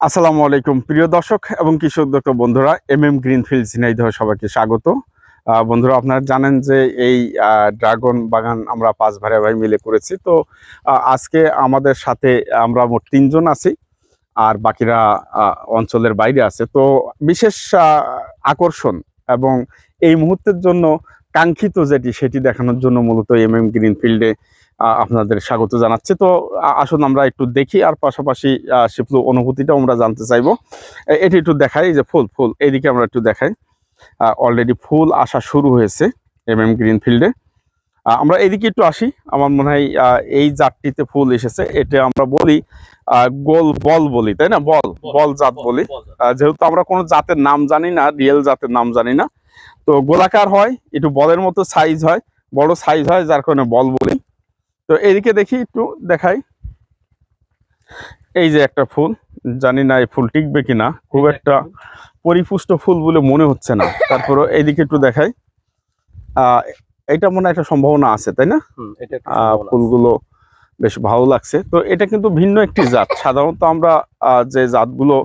আসসালামু আলাইকুম, প্রিয় দর্শক এবং কৃষি উদ্যোক্তা বন্ধুরা এম এম গ্রিনফিল্ড ঝিনাইদহ সবাইকে স্বাগত। বন্ধুরা, আপনারা জানেন যে এই ড্রাগন বাগান আমরা পাঁচ ভাই ভাই মিলে করেছি। তো আজকে আমাদের সাথে আমরা মোট তিনজন আছি আর বাকিরা অঞ্চলের বাইরে আছে। তো, বিশেষ আকর্ষণ এবং এই মুহূর্তের জন্য কাঙ্ক্ষিত যেটি, সেটি দেখানোর জন্য মূলত এম এম গ্রিনফিল্ডে আপনাদের স্বাগত জানাচ্ছি। তো আসুন আমরা একটু দেখি, আর পাশাপাশি শিপলু অনুভূতিটাও আমরা জানতে চাইব। এটি একটু দেখাই যে ফুল ফুল, এইদিকে আমরা একটু দেখাই। অলরেডি ফুল আসা শুরু হয়েছে এম এম গ্রিনফিল্ডে আমরা এদিকে একটু আসি, আমার মনে হয় এই জাতটিতে ফুল এসেছে। এটা আমরা বলি গোল বল বলি, তাই না? বল বল জাত বলি। যেহেতু আমরা কোনো জাতের নাম জানি না, রিয়েল জাতের নাম জানি না তো গোলাকার হয় একটু বলের মতো সাইজ হয় বড় সাইজ হয় যার কারণে বল বলি। তো এদিকে দেখি একটু দেখাই। এই যে একটা ফুল জানি না এই ফুল টিকবে কিনা খুব একটা পরিপুষ্ট ফুল বলে মনে হচ্ছে না। তারপরে এইদিকে একটু দেখাই। আহ এটা মনে হয় একটা সম্ভাবনা আছে তাই না? ফুলগুলো বেশ ভালো লাগছে। তো এটা কিন্তু ভিন্ন একটি জাত। সাধারণত আমরা আহ, যে জাতগুলো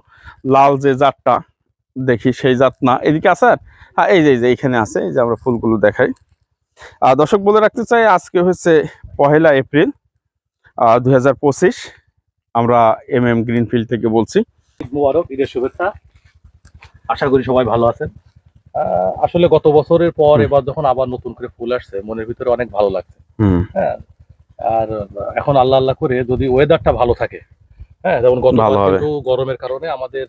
লাল যে জাতটা দেখি সেই জাত না। এদিকে আছে আর? হ্যাঁ এই যে এই যে এইখানে আছে এই যে আমরা ফুলগুলো দেখাই। দর্শক বলে রাখতে চাই আজকে হচ্ছে পহেলা এপ্রিল দুই হাজার পঁচিশ। আমরা এম এম গ্রিনফিল্ড থেকে বলছি। মুবারক ঈদের শুভেচ্ছা। আশা করি সবাই ভালো আছেন। আসলে গত বছরের পর এবার যখন আবার নতুন করে ফুল আসছে মনের ভিতরে অনেক ভালো লাগছে। হ্যাঁ আর এখন আল্লাহ আল্লাহ করে যদি ওয়েদারটা ভালো থাকে হ্যাঁ যেমন গত। গরমের কারণে আমাদের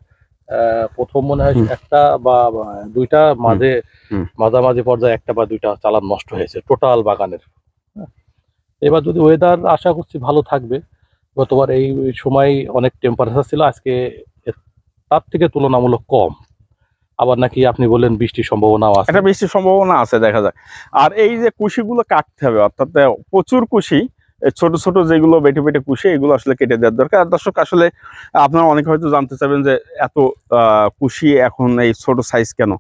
প্রথম মনে হয় একটা বা দুইটা মাঝে মাঝামাঝি পর্যায়ে একটা বা দুইটা চালান নষ্ট হয়েছে টোটাল বাগানের। হ্যাঁ। এবার যদি ওয়েদার আশা করছি ভালো থাকবে গতবার এই সময় অনেক টেম্পারেচার ছিল আজকে তার থেকে তুলনামূলক কম। আবার নাকি আপনি বললেন বৃষ্টির সম্ভাবনাও আছে। একটা বৃষ্টির সম্ভাবনা আছে দেখা যায়। আর এই যে কুশিগুলো কাটতে হবে অর্থাৎ প্রচুর কুশি ছোট ছোট যেগুলো বেটে বেটে কুশি এগুলো আসলে কেটে দেওয়ার দরকার। আর দর্শক আসলে আপনারা অনেক হয়তো জানতে চাইবেন যে এত কুশি এখন এই ছোট সাইজ কেন?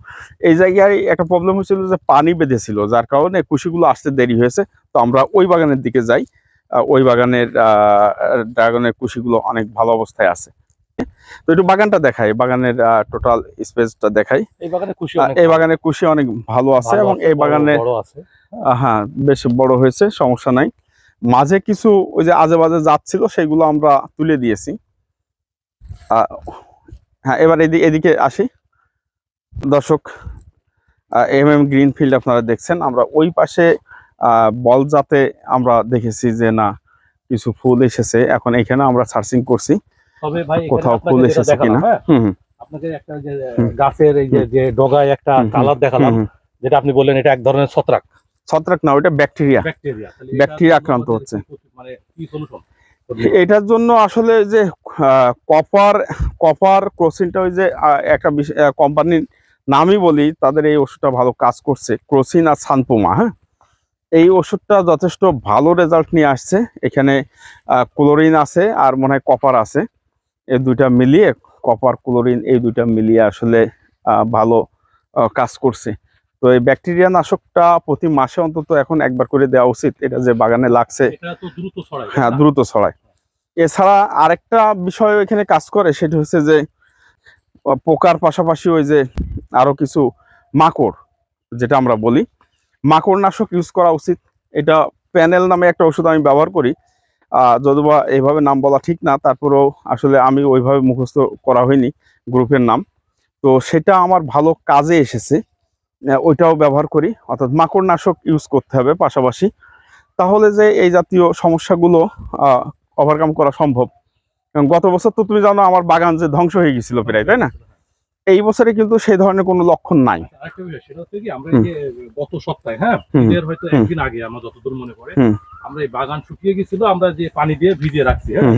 এই জায়গায় একটা প্রবলেম হয়েছিল যে পানি বেঁধেছিল যার কারণে কুশিগুলো আসতে দেরি হয়েছে। তো আমরা ওই বাগানের দিকে যাই। আহ, ওই বাগানের ড্রাগনের কুশিগুলো অনেক ভালো অবস্থায় আছে। তো একটু বাগানটা দেখাই বাগানের টোটাল স্পেসটা দেখাই। এই বাগানে অনেক এই বাগানে কুশি অনেক ভালো আছে এবং এই বাগানে হ্যাঁ বেশ বড় হয়েছে সমস্যা নাই। মাঝে কিছু ওই যে আজে বাজে যাচ্ছিল সেগুলো আমরা তুলে দিয়েছি। হ্যাঁ এবার এদিকে এদিকে আসি। দর্শক এম এম গ্রিনফিল্ড আপনারা দেখছেন। আমরা ওই পাশে বল যাতে আমরা দেখেছি যে না কিছু ফুল এসেছে। এখন এখানে আমরা সার্চিং করছি। তবে ভাই কোথাও ফুল এসেছে কিনা? হ্যাঁ, আপনাকে একটা যে গাছের এই যে ডগায় একটা কালার দেখালাম। যেটা আপনি বললেন এটা এক ধরনের ছত্রাক। ছত্রাক না ওইটা ব্যাকটেরিয়া। ব্যাকটেরিয়া আক্রান্ত হচ্ছে। মানে এটার জন্য আসলে যে কপার কপার ক্রোসিনটা ওই যে একটা কোম্পানির নামই বলি তাদের এই ওষুধটা ভালো কাজ করছে ক্রোসিন আর সানপোমা হ্যাঁ? এই ওষুধটা যথেষ্ট ভালো রেজাল্ট নিয়ে আসছে। এখানে ক্লোরিন আছে আর মনে হয় কপার আছে। এই দুইটা মিলিয়ে কপার ক্লোরিন এই দুইটা মিলিয়ে আসলে আহ, ভালো কাজ করছে। তো এই ব্যাকটেরিয়া নাশকটা প্রতি মাসে অন্তত এখন একবার করে দেওয়া উচিত। এটা যে বাগানে লাগছে। হ্যাঁ দ্রুত ছড়ায়। এছাড়া আরেকটা বিষয় এখানে কাজ করে সেটা হচ্ছে যে পোকার পাশাপাশি ওই যে আরও কিছু মাকড় যেটা আমরা বলি। মাকড় নাশক ইউজ করা উচিত। এটা প্যানেল নামে একটা ওষুধ আমি ব্যবহার করি। যদিবা এইভাবে নাম বলা ঠিক না তারপরেও আসলে আমি ওইভাবে মুখস্থ করা হয়নি গ্রুপের নাম। তো সেটা আমার ভালো কাজে এসেছে। ওইটাও ব্যবহার করি। অর্থাৎ মাকড়নাশক ইউজ করতে হবে পাশাপাশি। তাহলে যে এই জাতীয় সমস্যাগুলো ওভারকাম করা সম্ভব। গত বছর তো তুমি জানো আমার বাগান যে ধ্বংস হয়ে গেছিল প্রায় তাই না? এই বছরে কিন্তু সেই ধরনের কোনো লক্ষণ নাই। সেটা হচ্ছে কি আমরা গত সপ্তাহে হ্যাঁ? হয়তো একদিন আগে আমার যতদূর মনে পড়ে। আমরা এই বাগান শুকিয়ে গেছিল আমরা যে পানি দিয়ে ভিজিয়ে রাখছি হ্যাঁ?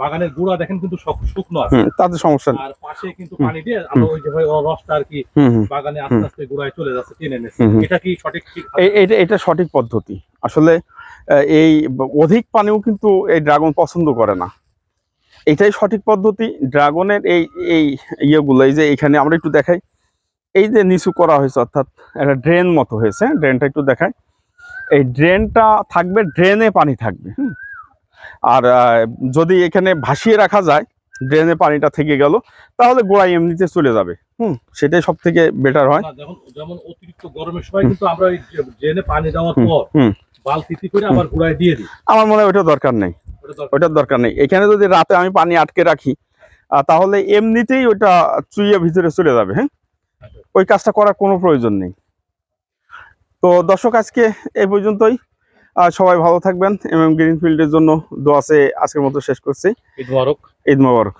বাগানের গোড়া দেখেন কিন্তু শুকনো আছে। তাতে সমস্যা আর পাশে কিন্তু পানি দিয়ে আমরা ওই যে ভাই রসটা আর কি বাগানে আস্তে আস্তে গোড়ায় চলে যাচ্ছে টেনে। এটা কি সঠিক এটা এটা সঠিক পদ্ধতি। আসলে এই অধিক পানিও কিন্তু এই ড্রাগন পছন্দ করে না। এটাই সঠিক পদ্ধতি। ড্রাগনের এই এই ইয়েগুলো এই যে এখানে আমরা একটু দেখাই। এই যে নিচু করা হয়েছে অর্থাৎ একটা ড্রেন মতো হয়েছে ড্রেনটা একটু দেখাই। এই ড্রেনটা থাকবে ড্রেনে পানি থাকবে। হুম। আর যদি এখানে ভাসিয়ে রাখা যায় ড্রেনে পানিটা থেকে গেল তাহলে গোড়ায় এমনিতে চলে যাবে। হুম সেটাই সব থেকে বেটার হয় যেমন অতিরিক্ত গরমের সময় কিন্তু আমরা ড্রেনে পানি দেওয়ার পর বালতিতে করে আবার গুড়ায় দিয়ে দিই। আমার মনে হয় ওটা দরকার নেই। ওটার দরকার নেই। এখানে যদি রাতে আমি পানি আটকে রাখি তাহলে এমনিতেই ওটা চুইয়ে ভিতরে চলে যাবে হ্যাঁ? আচ্ছা। ওই কাজটা করার কোনো প্রয়োজন নেই। তো দর্শক আজকে এই পর্যন্তই। আহ, সবাই ভালো থাকবেন। এম এম গ্রিনফিল্ডের জন্য দোয়াছে আজকের মতো শেষ করছি। ঈদ মোবারক। ঈদ মোবারক।